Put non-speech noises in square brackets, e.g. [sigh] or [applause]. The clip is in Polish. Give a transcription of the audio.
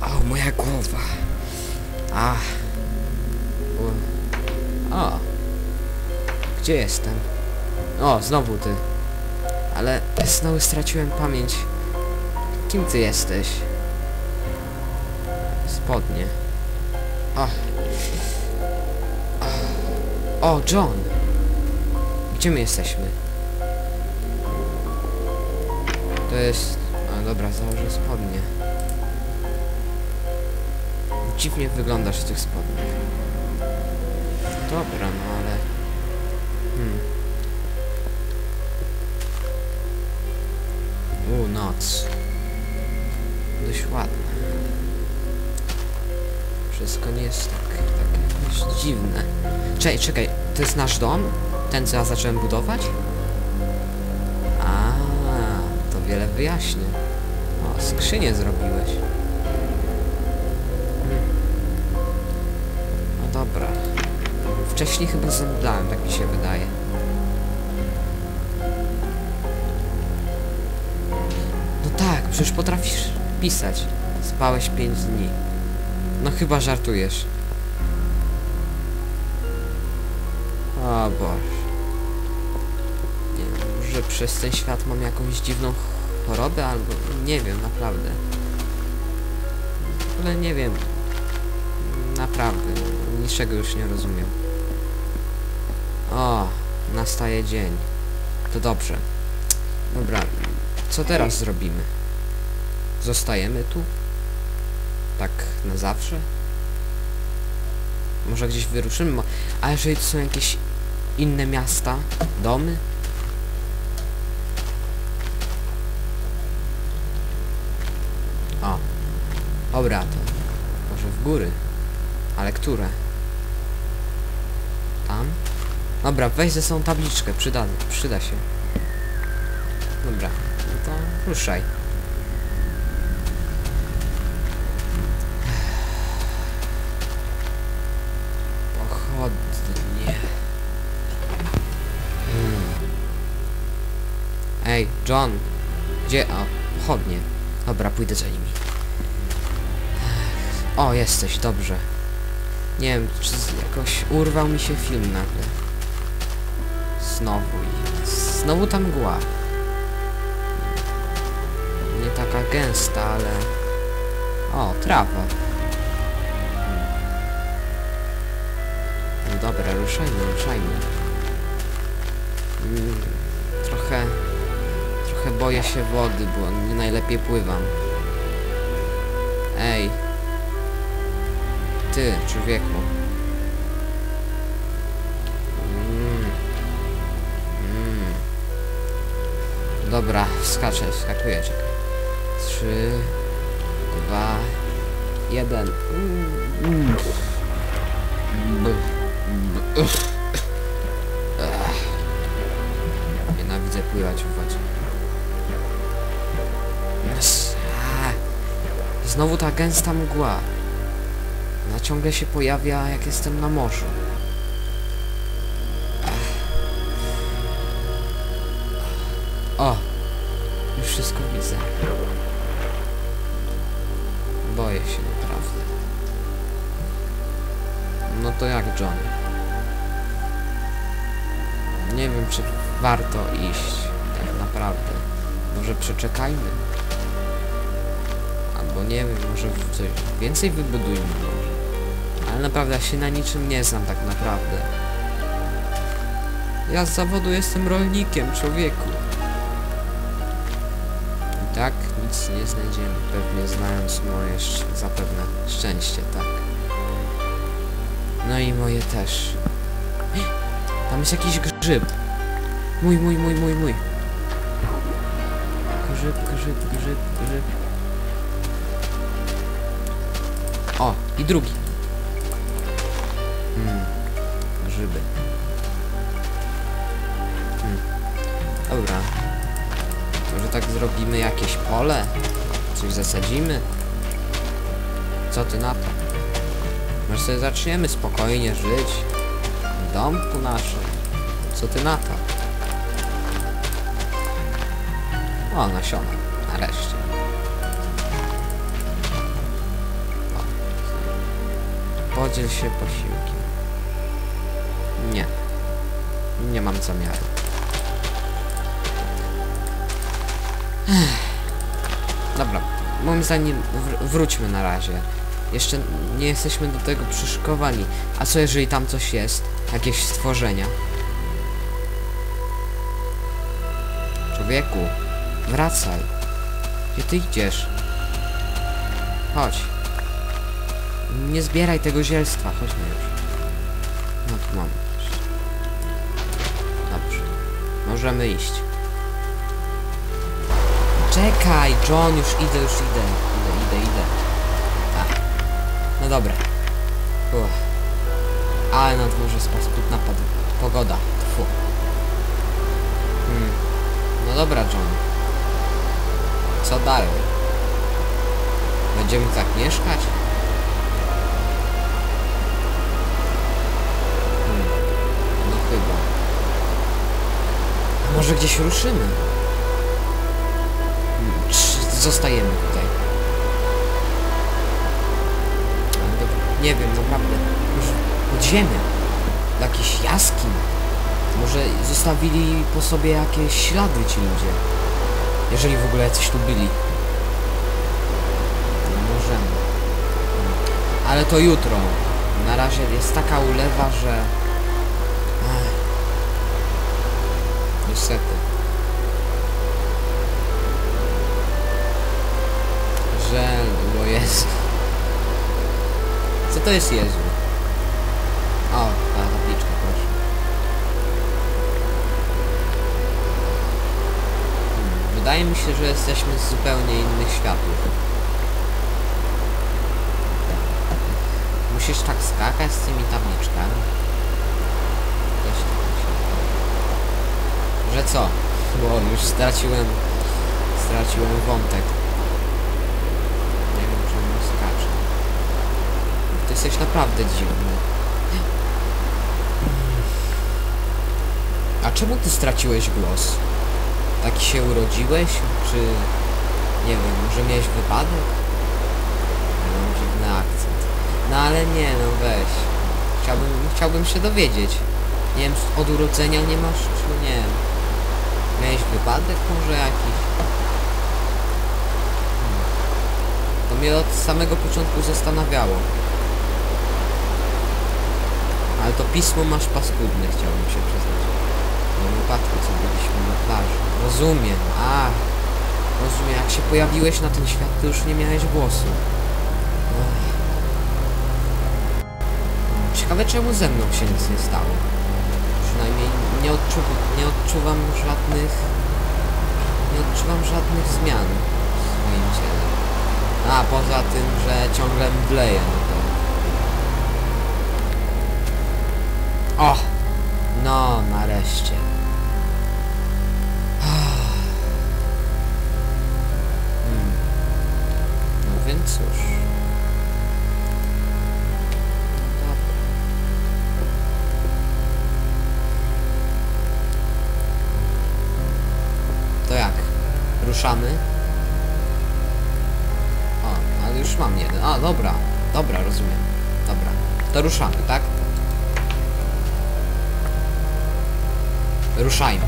O, moja głowa. A. O. o. Gdzie jestem? O, znowu ty. Ale znowu straciłem pamięć. Kim ty jesteś? Spodnie. O. O, John. Gdzie my jesteśmy? To jest... A dobra, założę spodnie. Dziwnie wyglądasz w tych spodniach. Dobra, no ale... Hmm. U, noc. Dość ładne. Wszystko nie jest tak, tak jakoś dziwne. Czekaj, czekaj, to jest nasz dom? Ten, co ja zacząłem budować? Wiele wyjaśnia. O, skrzynię zrobiłeś. No dobra. Wcześniej chyba zemdlałem, tak mi się wydaje. No tak, przecież potrafisz pisać. Spałeś 5 dni. No chyba żartujesz. O Boże. Nie wiem, może przez ten świat mam jakąś dziwną chorobę, albo nie wiem, naprawdę. Ogóle nie wiem. Naprawdę, niczego już nie rozumiem. O, nastaje dzień. To dobrze. Dobra, co teraz zrobimy? Zostajemy tu? Tak na zawsze? Może gdzieś wyruszymy? A jeżeli to są jakieś inne miasta? Domy? Dobra, to może w góry. Ale które? Tam? Dobra, weź ze sobą tabliczkę, przyda, przyda się. Dobra, no to ruszaj. Pochodnie. Hmm. Ej, John. Gdzie? O, pochodnie. Dobra, pójdę za nimi. O, jesteś, dobrze. Nie wiem, czy jakoś urwał mi się film nagle. Znowu i... Znowu ta mgła. Nie taka gęsta, ale... O, trawa. No dobra, ruszajmy, ruszajmy. Mm, trochę... Trochę boję się wody, bo nie najlepiej pływam. Ty, człowieku. Mm. Mm. Dobra, skaczę, skakuję, czekaj. Trzy, dwa, jeden. Mm. Nienawidzę pływać w wodzie. Znowu ta gęsta mgła. Ona ciągle się pojawia, jak jestem na morzu. O! Już wszystko widzę. Boję się naprawdę. No to jak, John? Nie wiem, czy warto iść, tak naprawdę. Może przeczekajmy. Albo nie wiem, może coś więcej wybudujmy może. Ale naprawdę ja się na niczym nie znam tak naprawdę. Ja z zawodu jestem rolnikiem, człowieku. I tak nic nie znajdziemy, pewnie znając moje szcz- zapewne szczęście, tak. No i moje też. [gasps] Tam jest jakiś grzyb. Mój, mój, mój, mój, mój. Grzyb, grzyb, grzyb, grzyb. O, i drugi. Hmm, grzyby. Hmm. Dobra. Może tak zrobimy jakieś pole? Coś zasadzimy? Co ty na to? Może sobie zaczniemy spokojnie żyć w domku naszym. Co ty na to? O, nasiona. Nareszcie. Podziel się posiłkiem. Nie mam zamiaru. Dobra, moim zdaniem wr wróćmy na razie. Jeszcze nie jesteśmy do tego przyszykowani. A co jeżeli tam coś jest? Jakieś stworzenia? Człowieku, wracaj. Gdzie ty idziesz? Chodź. Nie zbieraj tego zielstwa, chodźmy już. No tu mamy. Możemy iść. Czekaj, John, już idę, już idę. Idę, idę, idę. A. No dobra. Uff. Ale na dworze pod- pogoda. Tfu. Hmm. No dobra, John. Co dalej? Będziemy tak mieszkać? Może gdzieś ruszymy? Hmm, czy zostajemy tutaj? Nie wiem, naprawdę. Już podziemia. Jakiś jaskiń. Może zostawili po sobie jakieś ślady ci ludzie. Jeżeli w ogóle coś tu byli. No możemy. Ale to jutro. Na razie jest taka ulewa, że... Ech. Niestety. Żel, bo jest. Co to jest Jezu? O, ta tabliczka, proszę. Hmm, Wydaje mi się, że jesteśmy z zupełnie innych światów. Musisz tak skakać z tymi tabliczkami. Też tak myślę. Że co? Bo już straciłem... Straciłem wątek. Nie wiem, czy on skacze. Ty jesteś naprawdę dziwny. A czemu ty straciłeś głos? Taki się urodziłeś? Czy... Nie wiem, może miałeś wypadek? Mam dziwny akcent. No ale nie, no weź. Chciałbym, chciałbym się dowiedzieć. Nie wiem, od urodzenia nie masz, czy nie. Miałeś wypadek może jakiś? Hmm. To mnie od samego początku zastanawiało. Ale to pismo masz paskudne, chciałbym się przyznać. No wypadku, co byliśmy na plaży. Rozumiem, a Rozumiem, jak się pojawiłeś na ten świat, to już nie miałeś głosu. Ech. Ciekawe, czemu ze mną się nic nie stało. Przynajmniej nie, odczu nie odczuwam żadnych... Nie odczuwam żadnych zmian w swoim ciele. A, poza tym, że ciągle mdleję, no to... O! No, nareszcie. Hmm. No więc cóż. Ruszamy? O, ale już mam jeden. A, dobra. Dobra, rozumiem. Dobra. To ruszamy, tak? Ruszajmy.